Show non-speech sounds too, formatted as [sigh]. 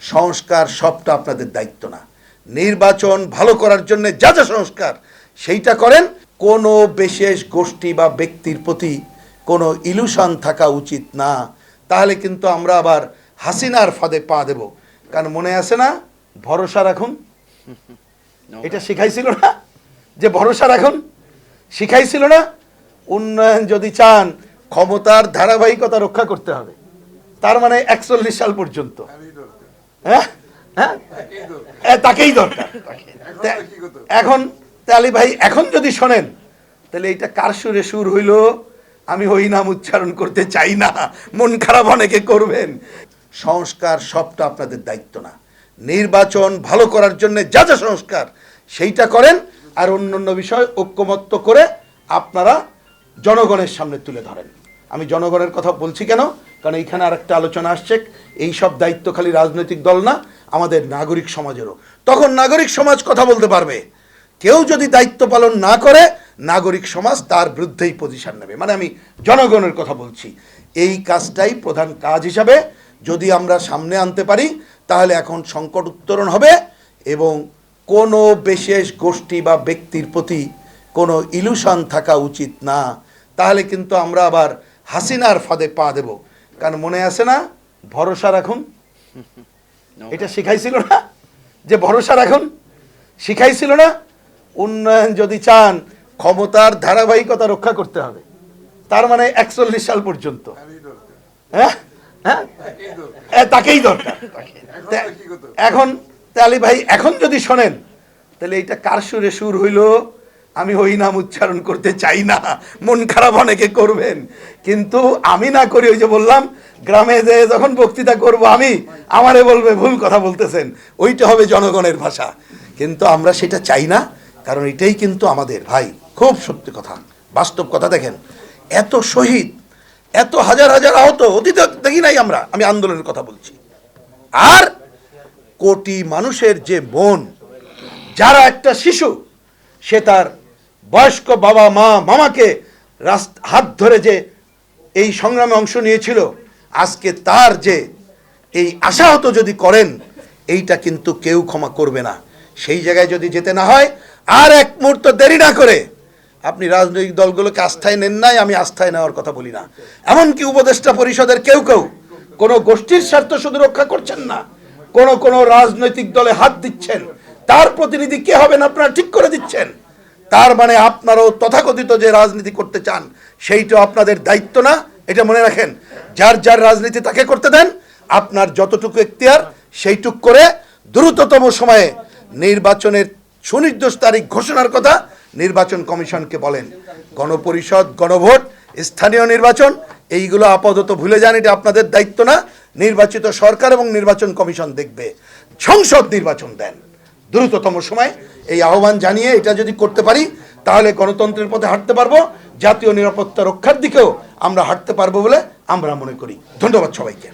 সংস্কার সবটা আপনাদের দায়িত্ব না। নির্বাচন ভালো করার জন্য যা যা সংস্কার সেইটা করেন। কোনো বিশেষ গোষ্ঠী বা ব্যক্তির প্রতি কোনো ইলুশন থাকা উচিত না। তাহলে কিন্তু আমরা আবার হাসিনার ফাঁদে পা দেব। কারণ মনে আছে না ভরসা রাখুন। এটা শিখাইছিল না? যে ভরসা রাখুন। শিখাইছিল না? উন্নয়ন যদি চান ক্ষমতার ধারাবাহিকতা রক্ষা করতে হবে। তার মানে একচল্লিশ সাল পর্যন্ত। হ্যাঁ? হ্যাঁ? তাকেই দরকার এখন তাহলে ভাই, এখন যদি শোনেন, তাহলে এটা কার সুরে সুর হইল? আমি ওই নাম উচ্চারণ করতে চাই না। মন খারাপ অনেকে করবেন। সংস্কার সবটা আপনাদের দায়িত্ব না। নির্বাচন ভালো করার জন্য যা যা সংস্কার, সেইটা করেন আর অন্য অন্য বিষয় ঐক্যমত্য করে আপনারা জনগণের সামনে তুলে ধরেন। আমি জনগণের কথা বলছি কেন? কারণ এইখানে আরেকটা আলোচনা আসছে, এই সব দায়িত্ব খালি রাজনৈতিক দল না, আমাদের নাগরিক সমাজেরও। তখন নাগরিক সমাজ কথা বলতে পারবে। কেউ যদি দায়িত্ব পালন না করে, নাগরিক সমাজ তার বিরুদ্ধেই পজিশন নেবে। মানে আমি জনগণের কথা বলছি। এই কাজটাই প্রধান কাজ হিসাবে যদি আমরা সামনে আনতে পারি, তাহলে এখন সংকট উত্তরণ হবে এবং কোনো বিশেষ গোষ্ঠী বা ব্যক্তির প্রতি কোনো ইলুশন থাকা উচিত না। তাহলে কিন্তু আমরা আবার হাসিনার ফাঁদে পা দেব। কারণ মনে আছে না ভরসা রাখুন। [laughs] এটা শিখাইছিল না? যে ভরসা রাখুন। শিখাইছিল না? উন্নয়ন যদি চান ক্ষমতার ধারাবাহিকতা রক্ষা করতে হবে। তার মানে একচল্লিশ সাল পর্যন্ত। হ্যাঁ? হ্যাঁ? তাকেই দরকার। এখন তাহলে ভাই এখন যদি শোনেন তাহলে এটা কার সুরে সুর হইল? আমি ওই নাম উচ্চারণ করতে চাই না। মন খারাপ অনেকে করবেন। কিন্তু আমি না করি ওই যে বললাম, গ্রামে যে যখন বক্তৃতা করব আমি, আমারে বলবে, ভুল কথা বলতেছেন। ওইটা হবে জনগণের ভাষা। কিন্তু আমরা সেটা চাই না, কারণ এটাই কিন্তু আমাদের। ভাই, খুব সত্যি কথা। বাস্তব কথা দেখেন। এত শহীদ, এত হাজার হাজার আহত, অতীত দেখি নাই আমরা, আমি আন্দোলনের কথা বলছি। আর কোটি মানুষের যে মন যারা একটা শিশু, সে তার বয়স্ক বাবা মা, মামাকে হাত ধরে যে এই সংগ্রামে অংশ নিয়েছিল, আজকে তার যে এই আশাহত যদি করেন, এইটা কিন্তু কেউ ক্ষমা করবে না। সেই জায়গায় যদি যেতে না হয়, আর এক মুহূর্ত দেরি না করে আপনি রাজনৈতিক দলগুলোকে আস্থায় নেন নাই, আমি আস্থায় নেওয়ার কথা বলি না। এমনকি উপদেষ্টা পরিষদের কেউ কেউ কোনো গোষ্ঠীর স্বার্থ শুধু রক্ষা করছেন না, কোন কোন রাজনৈতিক দলে হাত দিচ্ছেন। তার প্রতিনিধি কে হবেন আপনারা ঠিক করে দিচ্ছেন। তার মানে আপনারাও তথাকথিত যে রাজনীতি করতে চান, সেইটা আপনাদের দায়িত্ব না, এটা মনে রাখেন। যার যার রাজনীতি তাকে করতে দেন, আপনার যতটুকু এখতিয়ার, সেইটুক করে দ্রুততম সময়ে নির্বাচনের সুনির্দিষ্ট তারিখ ঘোষণার কথা নির্বাচন কমিশনকে বলেন। গণপরিষদ, গণভোট, স্থানীয় নির্বাচন, এইগুলো আপাতত ভুলে যান, এটা আপনাদের দায়িত্ব না। নির্বাচিত সরকার এবং নির্বাচন কমিশন দেখবে। সংসদ নির্বাচন দেন। দ্রুততম সময় এই আহ্বান জানিয়ে এটা যদি করতে পারি, তাহলে গণতন্ত্রের পথে হাঁটতে পারব, জাতীয় নিরাপত্তা রক্ষার দিকেও আমরা হাঁটতে পারব বলে আমরা মনে করি। ধন্যবাদ সবাইকে।